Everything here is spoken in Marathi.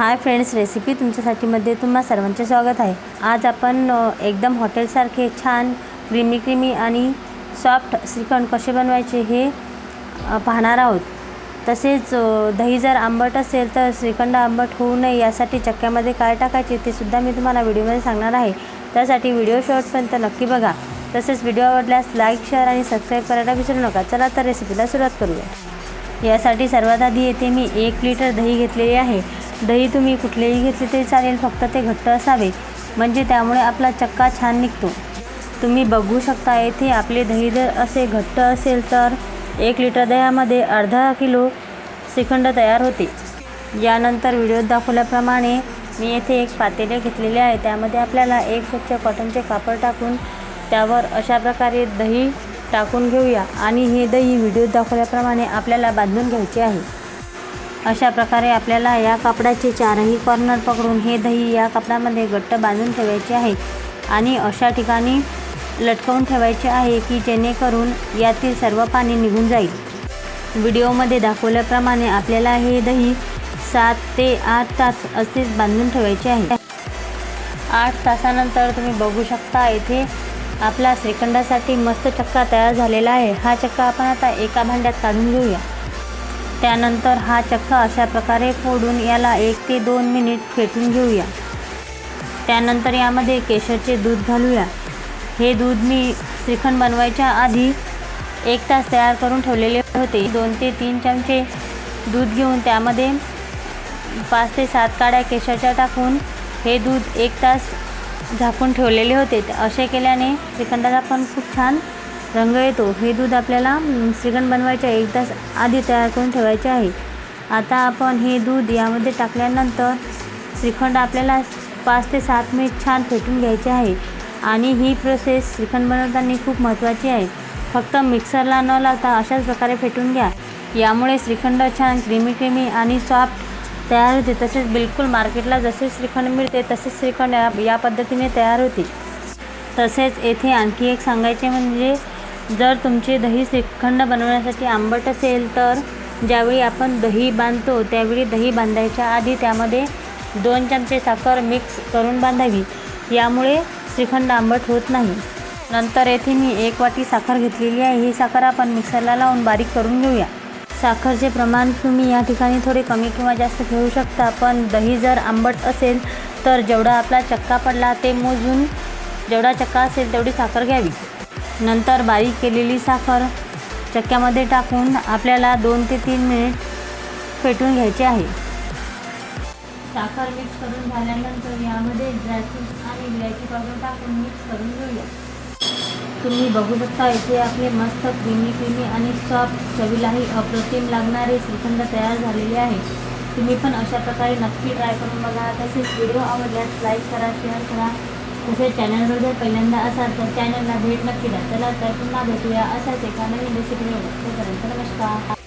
हाय फ्रेंड्स रेसिपी तुमच्यासाठीमध्ये तुम्हा सर्वांचे स्वागत आहे. आज आपण एकदम हॉटेलसारखे छान क्रीमी क्रीमी आणि सॉफ्ट श्रीखंड कसे बनवायचे हे पाहणार आहोत. तसेच दही जर आंबट असेल तर श्रीखंड आंबट होऊ नये यासाठी चक्क्यामध्ये काय टाकायचे ते सुद्धा मी तुम्हाला व्हिडिओमध्ये सांगणार आहे. त्यासाठी व्हिडिओ शॉर्टपर्यंत नक्की बघा. तसेच व्हिडिओ आवडल्यास लाईक शेअर आणि सबस्क्राईब करायला विसरू नका. चला तर रेसिपीला सुरुवात करूया. यासाठी सर्वात आधी येथे मी एक लिटर दही घेतलेली आहे. दही तुम्ही कुठलेही घेतले तरी चालेल फक्त ते घट्ट असावे. म्हणजे त्यामुळे आपला चक्का छान निघतो. तुम्ही बघू शकता येथे आपले दही जर असे घट्ट असेल तर एक लिटर दह्यामध्ये अर्धा किलो श्रीखंड तयार होते. यानंतर व्हिडिओत दाखवल्याप्रमाणे मी येथे एक पातेले घेतलेले आहे. त्यामध्ये आपल्याला एक स्वच्छ कॉटनचे कापड टाकून त्यावर अशा प्रकारे दही टाकून घेऊया आणि हे दही व्हिडिओत दाखवल्याप्रमाणे आपल्याला बांधून घ्यायचे आहे. अशा प्रकारे आपल्याला या कापडाचे चारही कॉर्नर पकडून हे दही या कापडामध्ये घट्ट बांधून ठेवायचे आहे. आणि अशा ठिकाणी लटकवून ठेवायचे आहे की जेणेकरून यातील सर्व पाणी निघून जाईल. व्हिडिओमध्ये दाखवल्याप्रमाणे आपल्याला हे दही सात ते आठ तास असेच बांधून ठेवायचे आहे. आठ तासानंतर तुम्ही बघू शकता येथे आपला श्रीखंडासाठी मस्त चक्का तयार झालेला आहे. हा चक्का आपण आता एका भांड्यात काढून घेऊया. त्यानंतर हा चक्का अशा प्रकारे फोडून याला एक ते दोन मिनिट फेटून घेऊया. त्यानंतर यामध्ये केशरचे दूध घालूया. हे दूध मी श्रीखंड बनवायच्या आधी एक तास तयार करून ठेवलेले होते. दोन ते तीन चमचे दूध घेऊन त्यामध्ये पाच ते सात काड्या केशरच्या टाकून हे दूध एक तास झाकून ठेवलेले होते. असे केल्याने श्रीखंडाला पण खूप छान रंग येतो. हे दूध आपल्याला श्रीखंड बनवायच्या एक तास आधी तयार करून ठेवायचे आहे. आता आपण हे दूध यामध्ये टाकल्यानंतर श्रीखंड आपल्याला पाच ते सात मिनिट छान फेटून घ्यायचे आहे. आणि ही प्रोसेस श्रीखंड बनवताना खूप महत्त्वाची आहे. फक्त मिक्सरला न लावता अशाच प्रकारे फेटून घ्या. यामुळे श्रीखंड छान क्रीमी क्रीमी आणि सॉफ्ट तयार होते. तसेच बिलकुल मार्केटला जसे श्रीखंड मिळते तसेच श्रीखंड या या पद्धतीने तयार होते. तसेच येथे आणखी एक सांगायचे म्हणजे जर तुमचे दही श्रीखंड बनवण्यासाठी आंबट असेल तर ज्यावेळी आपण दही बांधतो त्यावेळी दही बांधायच्या आधी त्यामध्ये दोन चमचे साखर मिक्स करून बांधावी. यामुळे श्रीखंड आंबट होत नाही. नंतर येथे मी एक वाटी साखर घेतलेली आहे. ही साखर आपण मिक्सरला लावून बारीक करून घेऊया. साखरचे प्रमाण तुम्ही या ठिकाणी थोडे कमी किंवा जास्त घेऊ शकता. पण दही जर आंबट असेल तर जेवढा आपला चक्का पडला ते मोजून जेवढा चक्का असेल तेवढी साखर घ्यावी. नंतर बारीक केलेली साखर चक्क्यामध्ये टाकून आपल्याला दोन ते तीन मिनिट फेटून घ्यायचे आहे. साखर मिक्स करून झाल्यानंतर यामध्ये ड्रायफ्रूट्स आणि इलायची पावडर टाकून मिक्स करून घेऊया. तुम्ही बघू शकता इथे आपले मस्त क्रीमी क्रीमी आणि सॉफ्ट चवीलाही अप्रतिम लागणारे श्रीखंड तयार झालेले आहे. तुम्ही पण अशा प्रकारे नक्की ट्राय करून बघा. तसेच व्हिडिओ आवडल्यास लाईक करा शेअर करा. तसेच चॅनलवर जर पहिल्यांदा असाल तर चॅनलला भेट नक्की द्या. चला तर पुन्हा भेटूया असाच एका नवीन रेसिपी तोपर्यंत नमस्कार.